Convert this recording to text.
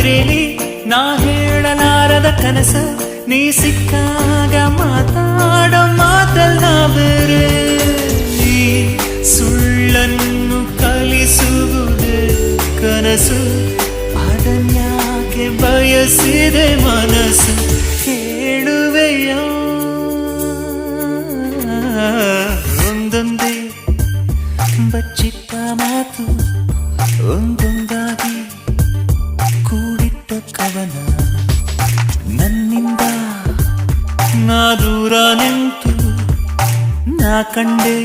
ಇದ್ರೇಲಿ ನಾ ಹೇಳಲಾರದ ಕನಸ ನೀ ಸಿಕ್ಕಾಗ ಮಾತಾಡೋ ಮಾತಲ್ಲ ಬೇರೆ ಸುಳ್ಳನ್ನು ಕಲಿಸುವುದು ಕನಸು. ಅದನ್ಯಾಕೆ ಬಯಸಿದೆ ಮನಸ್ಸು. ಕೇಳುವೆಯ? ಒಂದೊಂದೇ ಬಚ್ಚಿಟ್ಟ ಮಾತು, ಒಂದೊಂದು ಪವನ ನನ್ನಿಂದ ನಾ ದೂರ ನಿಂತು ನಾ ಕಂಡೆ